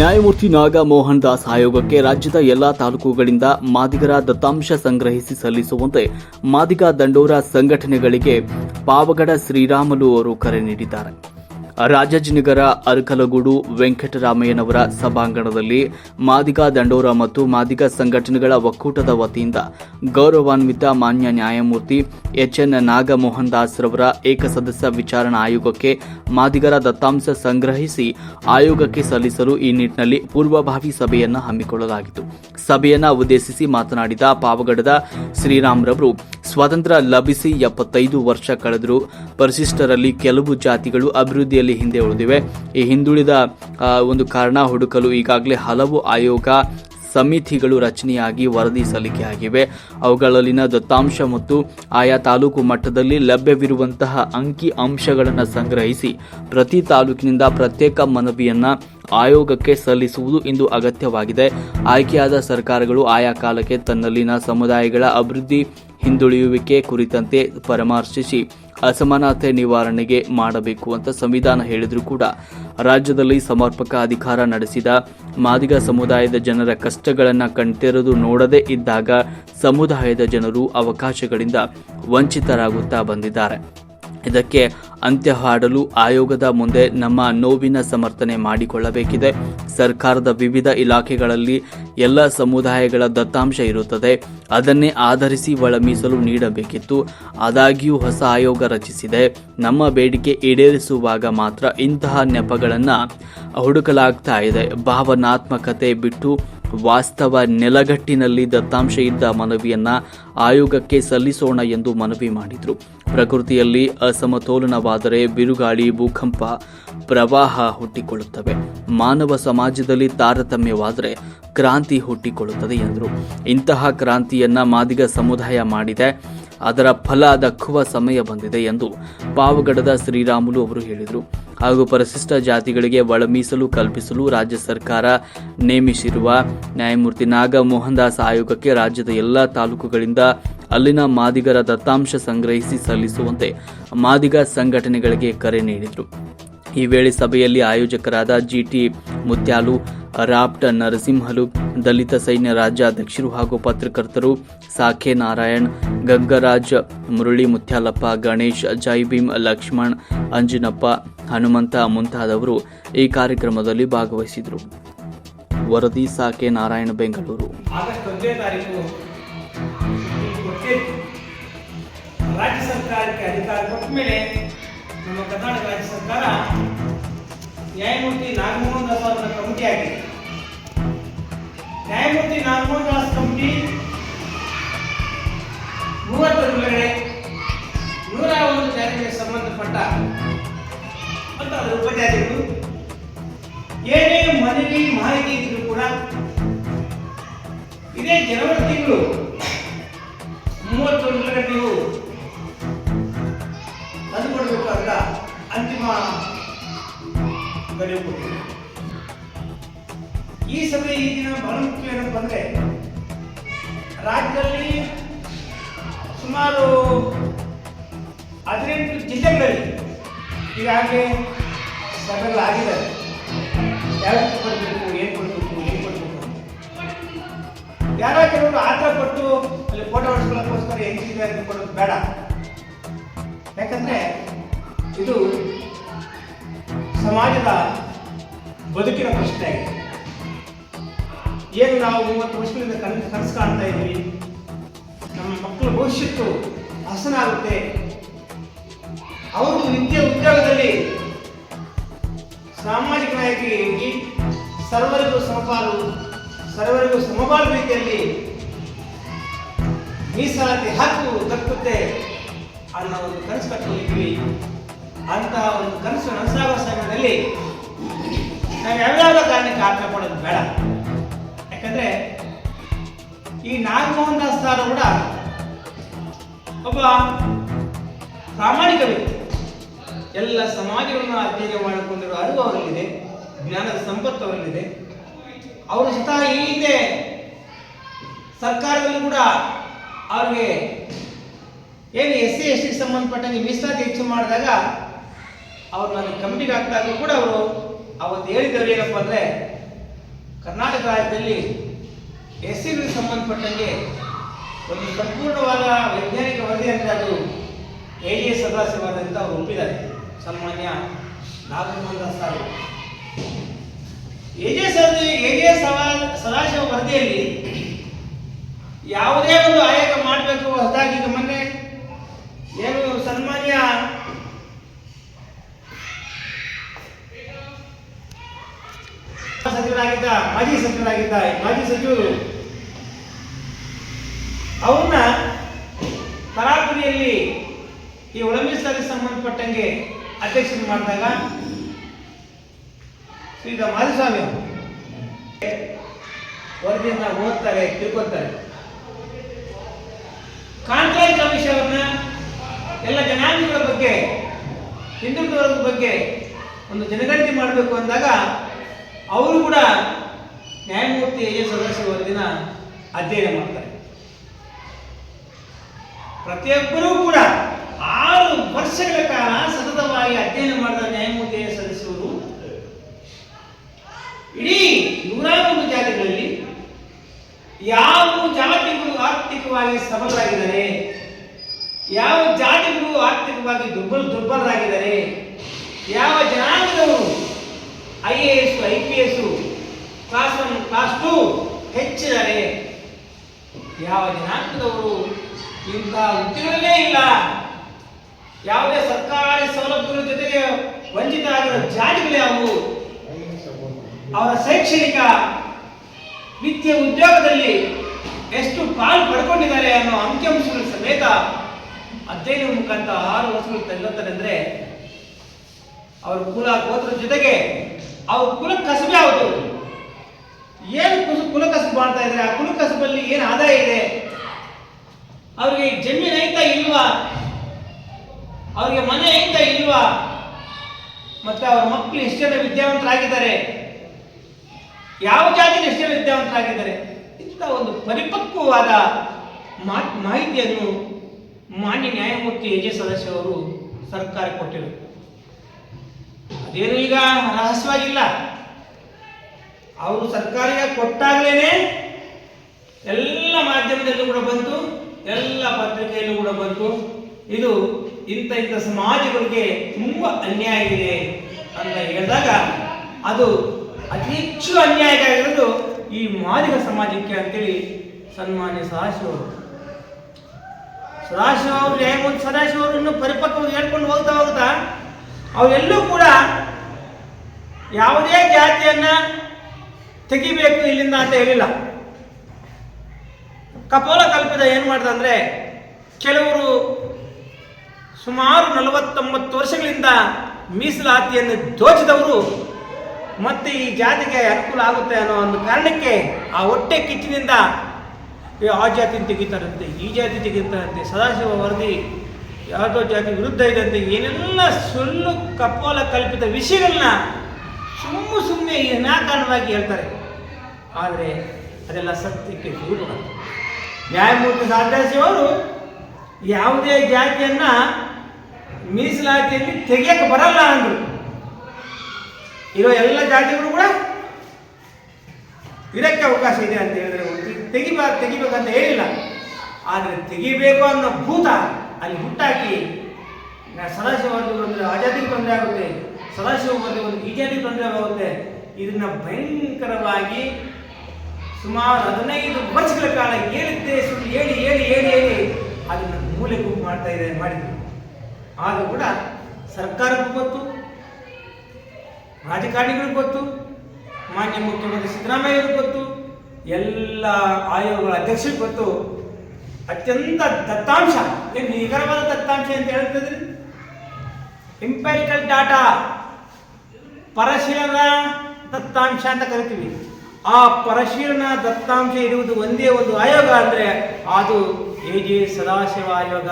ನ್ಯಾಯಮೂರ್ತಿ ನಾಗ ಮೋಹನ್ ದಾಸ್ ಆಯೋಗಕ್ಕೆ ರಾಜ್ಯದ ಎಲ್ಲಾ ತಾಲೂಕುಗಳಿಂದ ಮಾದಿಗರ ದತ್ತಾಂಶ ಸಂಗ್ರಹಿಸಿ ಸಲ್ಲಿಸುವಂತೆ ಮಾದಿಗ ದಂಡೋರ ಸಂಘಟನೆಗಳಿಗೆ ಪಾವಗಡ ಶ್ರೀರಾಮಲು ಅವರು ಕರೆ ನೀಡಿದ್ದಾರೆ. ರಾಜಾಜಿನಗರ ಅರಕಲಗೂಡು ವೆಂಕಟರಾಮಯ್ಯನವರ ಸಭಾಂಗಣದಲ್ಲಿ ಮಾದಿಗ ದಂಡೋರ ಮತ್ತು ಮಾದಿಗ ಸಂಘಟನೆಗಳ ಒಕ್ಕೂಟದ ವತಿಯಿಂದ ಗೌರವಾನ್ವಿತ ಮಾನ್ಯ ನ್ಯಾಯಮೂರ್ತಿ ಎಚ್ಎನ್ ನಾಗಮೋಹನ್ ದಾಸ್ ರವರ ಏಕಸದಸ್ಯ ವಿಚಾರಣಾ ಆಯೋಗಕ್ಕೆ ಮಾದಿಗರ ದತ್ತಾಂಶ ಸಂಗ್ರಹಿಸಿ ಆಯೋಗಕ್ಕೆ ಸಲ್ಲಿಸಲು ಈ ನಿಟ್ಟಿನಲ್ಲಿ ಪೂರ್ವಭಾವಿ ಸಭೆಯನ್ನು ಹಮ್ಮಿಕೊಳ್ಳಲಾಗಿತ್ತು. ಸಭೆಯನ್ನು ಉದ್ದೇಶಿಸಿ ಮಾತನಾಡಿದ ಪಾವಗಡದ ಶ್ರೀರಾಮ್ರವರು, ಸ್ವಾತಂತ್ರ್ಯ ಲಭಿಸಿ ಎಪ್ಪತ್ತೈದು ವರ್ಷ ಕಳೆದರೂ ಪರಿಶಿಷ್ಟರಲ್ಲಿ ಕೆಲವು ಜಾತಿಗಳು ಅಭಿವೃದ್ಧಿಯಲ್ಲಿ ಹಿಂದೆ ಉಳಿದಿವೆ. ಈ ಹಿಂದುಳಿದ ಒಂದು ಕಾರಣ ಹುಡುಕಲು ಈಗಾಗಲೇ ಹಲವು ಆಯೋಗ ಸಮಿತಿಗಳು ರಚನೆಯಾಗಿ ವರದಿ ಸಲ್ಲಿಕೆಯಾಗಿವೆ ಅವುಗಳಲ್ಲಿನ ದತ್ತಾಂಶ ಮತ್ತು ಆಯಾ ತಾಲೂಕು ಮಟ್ಟದಲ್ಲಿ ಲಭ್ಯವಿರುವಂತಹ ಅಂಕಿ ಅಂಶಗಳನ್ನು ಸಂಗ್ರಹಿಸಿ ಪ್ರತಿ ತಾಲೂಕಿನಿಂದ ಪ್ರತ್ಯೇಕ ಮನವಿಯನ್ನು ಆಯೋಗಕ್ಕೆ ಸಲ್ಲಿಸುವುದು ಇಂದು ಅಗತ್ಯವಾಗಿದೆ. ಆಯ್ಕೆಯಾದ ಸರ್ಕಾರಗಳು ಆಯಾ ಕಾಲಕ್ಕೆ ತನ್ನಲ್ಲಿನ ಸಮುದಾಯಗಳ ಅಭಿವೃದ್ಧಿ ಹಿಂದುಳಿಯುವಿಕೆ ಕುರಿತಂತೆ ಪರಾಮರ್ಶಿಸಿ ಅಸಮಾನತೆ ನಿವಾರಣೆಗೆ ಮಾಡಬೇಕು ಅಂತ ಸಂವಿಧಾನ ಹೇಳಿದರೂ ಕೂಡ ರಾಜ್ಯದಲ್ಲಿ ಸಮರ್ಪಕ ಅಧಿಕಾರ ನಡೆಸಿದ ಮಾದಿಗ ಸಮುದಾಯದ ಜನರ ಕಷ್ಟಗಳನ್ನು ಕಣ್ತೆರೆದು ನೋಡದೇ ಇದ್ದಾಗ ಸಮುದಾಯದ ಜನರು ಅವಕಾಶಗಳಿಂದ ವಂಚಿತರಾಗುತ್ತಾ ಬಂದಿದ್ದಾರೆ. ಇದಕ್ಕೆ ಅಂತ್ಯ ಹಾಡಲು ಆಯೋಗದ ಮುಂದೆ ನಮ್ಮ ನೋವಿನ ಸಮರ್ಥನೆ ಮಾಡಿಕೊಳ್ಳಬೇಕಿದೆ. ಸರ್ಕಾರದ ವಿವಿಧ ಇಲಾಖೆಗಳಲ್ಲಿ ಎಲ್ಲ ಸಮುದಾಯಗಳ ದತ್ತಾಂಶ ಇರುತ್ತದೆ. ಅದನ್ನೇ ಆಧರಿಸಿ ಒಳ ಮೀಸಲು ನೀಡಬೇಕಿತ್ತು. ಆದಾಗ್ಯೂ ಹೊಸ ಆಯೋಗ ರಚಿಸಿದೆ. ನಮ್ಮ ಬೇಡಿಕೆ ಈಡೇರಿಸುವಾಗ ಮಾತ್ರ ಇಂತಹ ನೆಪಗಳನ್ನು ಹುಡುಕಲಾಗ್ತಾ ಇದೆ. ಭಾವನಾತ್ಮಕತೆ ಬಿಟ್ಟು ವಾಸ್ತವ ನೆಲಗಟ್ಟಿನಲ್ಲಿ ದತ್ತಾಂಶ ಇದ್ದ ಮನವಿಯನ್ನ ಆಯೋಗಕ್ಕೆ ಸಲ್ಲಿಸೋಣ ಎಂದು ಮನವಿ ಮಾಡಿದರು. ಪ್ರಕೃತಿಯಲ್ಲಿ ಅಸಮತೋಲನವಾದರೆ ಬಿರುಗಾಳಿ, ಭೂಕಂಪ, ಪ್ರವಾಹ ಹುಟ್ಟಿಕೊಳ್ಳುತ್ತವೆ. ಮಾನವ ಸಮಾಜದಲ್ಲಿ ತಾರತಮ್ಯವಾದರೆ ಕ್ರಾಂತಿ ಹುಟ್ಟಿಕೊಳ್ಳುತ್ತದೆ ಎಂದರು. ಇಂತಹ ಕ್ರಾಂತಿಯನ್ನ ಮಾದಿಗ ಸಮುದಾಯ ಮಾಡಿದೆ. ಅದರ ಫಲ ದಕ್ಕುವ ಸಮಯ ಬಂದಿದೆ ಎಂದು ಪಾವಗಡದ ಶ್ರೀರಾಮುಲು ಅವರು ಹೇಳಿದರು. ಹಾಗೂ ಪರಿಶಿಷ್ಟ ಜಾತಿಗಳಿಗೆ ಒಳ ಮೀಸಲು ಕಲ್ಪಿಸಲು ರಾಜ್ಯ ಸರ್ಕಾರ ನೇಮಿಸಿರುವ ನ್ಯಾಯಮೂರ್ತಿ ನಾಗ ಮೋಹನ್ ದಾಸ್ ಆಯೋಗಕ್ಕೆ ರಾಜ್ಯದ ಎಲ್ಲಾ ತಾಲೂಕುಗಳಿಂದ ಅಲ್ಲಿನ ಮಾದಿಗರ ದತ್ತಾಂಶ ಸಂಗ್ರಹಿಸಿ ಸಲ್ಲಿಸುವಂತೆ ಮಾದಿಗ ಸಂಘಟನೆಗಳಿಗೆ ಕರೆ ನೀಡಿದರು. ಈ ವೇಳೆ ಸಭೆಯಲ್ಲಿ ಆಯೋಜಕರಾದ ಜಿಟಿ ಮುತ್ಯಾಲು, ರಾಪ್ಟ ನರಸಿಂಹಲು, ದಲಿತ ಸೈನ್ಯ ರಾಜ್ಯಾಧ್ಯಕ್ಷರು ಹಾಗೂ ಪತ್ರಕರ್ತರು ಸಾಖೆ ನಾರಾಯಣ್, ಗಂಗರಾಜ್ ಮುರಳಿ ಮುತ್ಯಾಲಪ್ಪ, ಗಣೇಶ್, ಜೈಭೀಮ್ ಲಕ್ಷ್ಮಣ್, ಅಂಜನಪ್ಪ ಹನುಮಂತ ಮುಂತಾದವರು ಈ ಕಾರ್ಯಕ್ರಮದಲ್ಲಿ ಭಾಗವಹಿಸಿದರು. ವರದಿ ಸಾಕೆ ನಾರಾಯಣ ಬೆಂಗಳೂರು. ರಾಜ್ಯ ಸರ್ಕಾರಕ್ಕೆ ಅಧಿಕಾರ ಕೊಟ್ಟ ಮೇಲೆ ನಮ್ಮ ಕರ್ನಾಟಕ ರಾಜ್ಯ ಸರ್ಕಾರ ನ್ಯಾಯಮೂರ್ತಿ ನಾಗಮೋಹನ್ ದಾಸ್ ಅವರ ಕಮಿಟಿ ಆಗಿದೆ ನ್ಯಾಯಮೂರ್ತಿ ನಾಗಮೋಹನ್ ದಾಸ್ ಕಮಿಟಿ ಮೂವತ್ತರ ಮೇಲೆ ನೂರ ಒಂದು ಜಾತಿಗೆ ಸಂಬಂಧಪಟ್ಟ ಮತ್ತು ಅದರ ಉಪಜಾತಿಗಳು ಏನೇ ಮನವಿ, ಮಾಹಿತಿ ಇದ್ರೂ ಕೂಡ ಇದೇ ಜನವರಿ ತಿಂಗಳು ಮೂವತ್ತೊಂದರ ನೀವು ತಂದುಕೊಡ್ಬೇಕು ಅಂತ ಅಂತಿಮ ಕೊಟ್ಟಿದೆ. ಈ ಸಭೆ ಈ ದಿನ ಬಹಳ ಮುಖ್ಯ ಏನಪ್ಪ ಅಂದ್ರೆ, ರಾಜ್ಯದಲ್ಲಿ ಸುಮಾರು ಹದಿನೆಂಟು ಜಿಲ್ಲೆಗಳಲ್ಲಿ ಈಗಾಗಲೇ ಆಗಿದೆ ಯಾವ್ದು ಕೊಡಬೇಕು, ಏನು ಕೊಡಬೇಕು ಏನು ಕೊಡಬೇಕು ಯಾರೋ ಕೆಲವರು ಆತರ ಕೊಟ್ಟು ಅಲ್ಲಿ ಫೋಟೋ ಹೊಡ್ಸ್ಕೊಳ್ಳೋಕ್ಕೋಸ್ಕರ ಹೆಂಗಿದೆ ಕೊಡೋದು ಬೇಡ. ಯಾಕಂದ್ರೆ ಇದು ಸಮಾಜದ ಬದುಕಿನ ಪ್ರಶ್ನೆ ಏನು ನಾವು ಮೂವತ್ತು ವರ್ಷಗಳಿಂದ ಕನ್ ಕನಸು ಕಾಣ್ತಾ ಇದ್ವಿ ನಮ್ಮ ಮಕ್ಕಳ ಭವಿಷ್ಯತ್ತು ಹಸನಾಗುತ್ತೆ. ಅವರು ನಿತ್ಯ ಉದ್ಯೋಗದಲ್ಲಿ ಸಾಮಾಜಿಕವಾಗಿ ಸರ್ವರಿಗೂ ಸಮಪಾಲು ಸರ್ವರಿಗೂ ಸಮಪಾಲು ರೀತಿಯಲ್ಲಿ ಮೀಸಲಾತಿ ಹಕ್ಕು ದಕ್ಕುತ್ತೆ ಅನ್ನೋ ಒಂದು ಕನಸು ಕಟ್ಕೊಂಡಿದ್ವಿ ಅಂತಹ ಒಂದು ಕನಸು ನನಸಾಗುವ ಸಮಯದಲ್ಲಿ ನಾವು ಯಾವ್ಯಾವ ಕಾರಣಕ್ಕೆ ಆತ್ಮ ಪಡೋದು ಬೇಡ. ಯಾಕಂದ್ರೆ ಈ ನಾಗಮೋಹನ್ ದಾಸ್ ಕೂಡ ಒಬ್ಬ ಪ್ರಾಮಾಣಿಕ ವ್ಯಕ್ತಿ. ಎಲ್ಲ ಸಮಾಜವನ್ನು ಅಧ್ಯಯನ ಮಾಡಿಕೊಂಡಿರುವ ಅರಿವು ಅವರಲ್ಲಿದೆ ಜ್ಞಾನದ ಸಂಪತ್ತು ಅವರಲ್ಲಿದೆ ಅವರು ಸ್ವತಃ ಈ ಹಿಂದೆ ಸರ್ಕಾರದಲ್ಲೂ ಕೂಡ ಅವ್ರಿಗೆ ಏನು ಎಸ್ ಸಿ ಎಸ್ ಟಿ ಸಂಬಂಧಪಟ್ಟಂಗೆ ಮೀಸಲಾತಿ ಹೆಚ್ಚು ಮಾಡಿದಾಗ ಅವ್ರು ನನಗೆ ಕಮಿಟಿಗೆ ಹಾಕಿದಾಗಲೂ ಕೂಡ ಅವರು ಅವತ್ತು ಹೇಳಿದವರು ಏನಪ್ಪ ಅಂದರೆ, ಕರ್ನಾಟಕ ರಾಜ್ಯದಲ್ಲಿ ಎಸ್ ಸಿ ಸಂಬಂಧಪಟ್ಟಂಗೆ ಒಂದು ಸಂಪೂರ್ಣವಾದ ವೈಜ್ಞಾನಿಕ ವರದಿ ಅಂದರೆ ಅದು ಎ ಜೆ ಸದಾಶಿವಾದಂತ ಅವರು ಒಪ್ಪಿದ್ದಾರೆ. ಸನ್ಮಾನ್ಯ ನಾಗಮೋಹನ್ ದಾಸ್ ಅವರು ಎ ಜೆ ಸದ ಎ ಜೆ ಸದಾಶಿವ ವರದಿಯಲ್ಲಿ ಯಾವುದೇ ಒಂದು ಆಯೋಗ ಮಾಡಬೇಕು ಹೊಸದಾಗಿ ಈಗ ಮೊನ್ನೆ ಏನು ಸನ್ಮಾನ್ಯ ಸಚಿವರಾಗಿದ್ದ, ಮಾಜಿ ಸಚಿವರಾಗಿದ್ದ, ಮಾಜಿ ಸಚಿವರು ಅವ್ರನ್ನ ತರಾಪುರಿಯಲ್ಲಿ ಈ ಒಳಮೀಸಲಾತಿಗೆ ಸಂಬಂಧಪಟ್ಟಂಗೆ ಅಧ್ಯಕ್ಷತೆ ಮಾಡಿದಾಗ ಶ್ರೀದ ಮಾಧುಸ್ವಾಮಿ ವರದಿಯನ್ನ ಓದ್ತಾರೆ ತಿಳ್ಕೊತಾರೆ ಕಾಂಟ್ರಾಕ್ಟ್ ಕಮಿಷನ್ ಎಲ್ಲ ಜನಾಂಗಗಳ ಬಗ್ಗೆ ಹಿಂದುಳಿದ ವರ್ಗದ ಬಗ್ಗೆ ಒಂದು ಜನಗಣತಿ ಮಾಡಬೇಕು ಅಂದಾಗ ಅವರು ಕೂಡ ನ್ಯಾಯಮೂರ್ತಿ ಎ ಸದಸ್ಯ ವರದಿನ ಅಧ್ಯಯನ ಮಾಡ್ತಾರೆ. ಪ್ರತಿಯೊಬ್ಬರೂ ಕೂಡ ವರ್ಷಗಳ ಕಾಲ ಸತತವಾಗಿ ಅಧ್ಯಯನ ಮಾಡಿದ ನ್ಯಾಯಮೂರ್ತಿಯ ಸದಸ್ಯರು ಇಡೀ ನೂರಾರು ಒಂದು ಜಾತಿಗಳಲ್ಲಿ ಯಾವ ಜಾತಿಗಳು ಆರ್ಥಿಕವಾಗಿ ಸಬಲರಾಗಿದ್ದಾರೆ, ಯಾವ ಜಾತಿಗಳು ಆರ್ಥಿಕವಾಗಿ ದುರ್ಬಲ, ದುರ್ಬಲರಾಗಿದ್ದಾರೆ, ಯಾವ ಜನಾಂಗದವರು I A S, I P S class one class two ಹೆಚ್ಚಿದ್ದಾರೆ, ಯಾವ ಜನಾಂಗದವರು ಇಂಥ ವೃತ್ತಿಗಳಲ್ಲೇ ಇಲ್ಲ. ಯಾವುದೇ ಸರ್ಕಾರಿ ಸೌಲಭ್ಯಗಳ ಜೊತೆಗೆ ವಂಚಿತ ಆಗಿರೋ ಜಾತಿಗಳು ಯಾವುವು? ಅವರ ಶೈಕ್ಷಣಿಕ ನಿತ್ಯ ಉದ್ಯೋಗದಲ್ಲಿ ಎಷ್ಟು ಪಾಲು ಪಡ್ಕೊಂಡಿದ್ದಾರೆ ಅನ್ನೋ ಅಂಕಿಅಂಶಗಳ ಸಮೇತ ಅಧ್ಯಯನ ಮುಖಾಂತರ ಆರು ವರ್ಷಗಳು ತೆಗೆದುತ್ತಾರೆ ಅಂದ್ರೆ ಅವ್ರ ಕುಲ ಗೋತ್ರ ಜೊತೆಗೆ ಅವ್ರ ಕುಲ ಕಸಬೆ ಯಾವುದು ಏನು ಕುಸು ಕುಲ ಕಸಬು ಮಾಡ್ತಾ ಇದ್ದಾರೆ? ಆ ಕುಲ ಕಸಬಲ್ಲಿ ಏನು ಆದಾಯ ಇದೆ? ಅವ್ರಿಗೆ ಜಮೀನು ಐತಾ ಇಲ್ವಾ? ಅವ್ರಿಗೆ ಮನೆ ಐತಾ ಇಲ್ವಾ? ಮತ್ತೆ ಅವ್ರ ಮಕ್ಕಳು ಎಷ್ಟು ಜನ ವಿದ್ಯಾವಂತರಾಗಿದ್ದಾರೆ? ಯಾವ ಜಾತಿಯಲ್ಲಿ ಎಷ್ಟು ಜನ ವಿದ್ಯಾವಂತರಾಗಿದ್ದಾರೆ? ಇಂಥ ಒಂದು ಪರಿಪಕ್ವವಾದ ಮಾಹಿತಿಯನ್ನು ಮಾನ್ಯ ನ್ಯಾಯಮೂರ್ತಿ ಎ ಜೆ ಸದಸ್ಯವರು ಸರ್ಕಾರ ಕೊಟ್ಟಿರು ಅದೇನು ಈಗ ರಹಸ್ಯವಾಗಿಲ್ಲ. ಅವರು ಸರ್ಕಾರಿಗೆ ಕೊಟ್ಟಾಗಲೇನೆ ಎಲ್ಲ ಮಾಧ್ಯಮದಲ್ಲೂ ಕೂಡ ಬಂತು, ಎಲ್ಲ ಪತ್ರಿಕೆಯಲ್ಲೂ ಕೂಡ ಬಂತು. ಇದು ಇಂಥ ಇಂಥ ಸಮಾಜಗಳಿಗೆ ತುಂಬ ಅನ್ಯಾಯ ಇದೆ ಅಂತ ಹೇಳಿದಾಗ ಅದು ಅತಿ ಹೆಚ್ಚು ಅನ್ಯಾಯ ಆಗಿರೋದು ಈ ಮಾದಿಗ ಸಮಾಜಕ್ಕೆ ಅಂತೇಳಿ ಸನ್ಮಾನ್ಯ ಸದಾಶಿವ ಸದಾಶಿವ ಅವರು ನ್ಯಾಯಮೂರ್ತಿ ಸದಾಶಿವ ಅವರು ಇನ್ನೂ ಪರಿಪಕ್ವ ಹೇಳ್ಕೊಂಡು ಹೋಗ್ತಾ ಹೋಗ್ತಾ ಅವರೆಲ್ಲೂ ಕೂಡ ಯಾವುದೇ ಜಾತಿಯನ್ನ ತೆಗಿಬೇಕು ಇಲ್ಲಿಂದ ಅಂತ ಹೇಳಿಲ್ಲ. ಕಪೋಲ ಕಲ್ಪಿತ ಏನು ಮಾಡ್ತಂದ್ರೆ ಕೆಲವರು ಸುಮಾರು ನಲವತ್ತೊಂಬತ್ತು ವರ್ಷಗಳಿಂದ ಮೀಸಲಾತಿಯನ್ನು ದೋಚಿದವರು ಮತ್ತೆ ಈ ಜಾತಿಗೆ ಅನುಕೂಲ ಆಗುತ್ತೆ ಅನ್ನೋ ಒಂದು ಕಾರಣಕ್ಕೆ ಆ ಹೊಟ್ಟೆ ಕಿಚ್ಚಿನಿಂದ ಆ ಜಾತಿ ತೆಗಿತಾರಂತೆ, ಈ ಜಾತಿ ತೆಗಿತಾರಂತೆ, ಸದಾಶಿವ ವರದಿ ಯಾವುದೋ ಜಾತಿ ವಿರುದ್ಧ ಇದಂತೆ ಏನೆಲ್ಲ ಸುಳ್ಳು ಕಪೋಲ ಕಲ್ಪಿತ ವಿಷಯಗಳನ್ನ ಸುಮ್ಮ ಸುಮ್ಮನೆ ವಿನಾಕಾರಣವಾಗಿ ಹೇಳ್ತಾರೆ. ಆದರೆ ಅದೆಲ್ಲ ಸತ್ಯಕ್ಕೆ ದೂರ ನ್ಯಾಯಮೂರ್ತಿ ಸದಾಶಿವ ಅವರು ಯಾವುದೇ ಜಾತಿಯನ್ನ ಮೀಸಲಾತಿಯಲ್ಲಿ ತೆಗಿಯಕ್ಕೆ ಬರಲ್ಲ ಅಂದರು. ಇರೋ ಎಲ್ಲ ಜಾತಿಗಳು ಕೂಡ ಇದಕ್ಕೆ ಅವಕಾಶ ಇದೆ ಅಂತ ಹೇಳಿದ್ರೆ ತೆಗಿಬಾ, ತೆಗಿಬೇಕಂತ ಹೇಳಿಲ್ಲ. ಆದರೆ ತೆಗಿಬೇಕು ಅನ್ನೋ ಭೂತ ಅಲ್ಲಿ ಹುಟ್ಟಾಕಿ ನಾ- ಸದಾಶಿವ ವರ್ಗ ಬಂದರೆ ಆಜಾದಿಗೆ ತೊಂದರೆ ಆಗುತ್ತೆ ಸದಾಶಿವ ಒಂದು ಬಂದರೆ ಈ ಜಾತಿಗೆ ತೊಂದರೆ ಆಗುತ್ತೆ. ಇದನ್ನ ಭಯಂಕರವಾಗಿ ಸುಮಾರು ಹದಿನೈದು ವರ್ಷಗಳ ಕಾಲ ಹೇಳಿದ್ದೆ ಸುಳ್ಳು ಹೇಳಿ ಹೇಳಿ ಹೇಳಿ ಹೇಳಿ ಅದನ್ನು ಮೂಲೆ ಗುಂಪು ಮಾಡ್ತಾ ಇದೆ, ಮಾಡಿದ್ರು. ಆದರೂ ಕೂಡ ಸರ್ಕಾರಕ್ಕೂ ಗೊತ್ತು, ರಾಜಕಾರಣಿಗಳಿಗೂ ಗೊತ್ತು, ಮಾನ್ಯ ಮುಖ್ಯಮಂತ್ರಿ ಸಿದ್ದರಾಮಯ್ಯವ್ರಿಗೆ ಗೊತ್ತು, ಎಲ್ಲ ಆಯೋಗಗಳ ಅಧ್ಯಕ್ಷರಿಗೆ ಗೊತ್ತು. ಅತ್ಯಂತ ದತ್ತಾಂಶ, ಏನು ನಿಖರವಾದ ದತ್ತಾಂಶ ಅಂತ ಹೇಳ್ತಿದ್ರಿ? ಇಂಪೆರಿಕಲ್ ಡಾಟಾ ಪರಿಶೀಲನಾ ದತ್ತಾಂಶ ಅಂತ ಕರಿತೀವಿ. ಆ ಪರಿಶೀಲನಾ ದತ್ತಾಂಶ ಇರುವುದು ಒಂದೇ ಒಂದು ಆಯೋಗ ಅಂದರೆ ಅದು ಎ ಜೆ ಸದಾಶಿವ ಆಯೋಗ.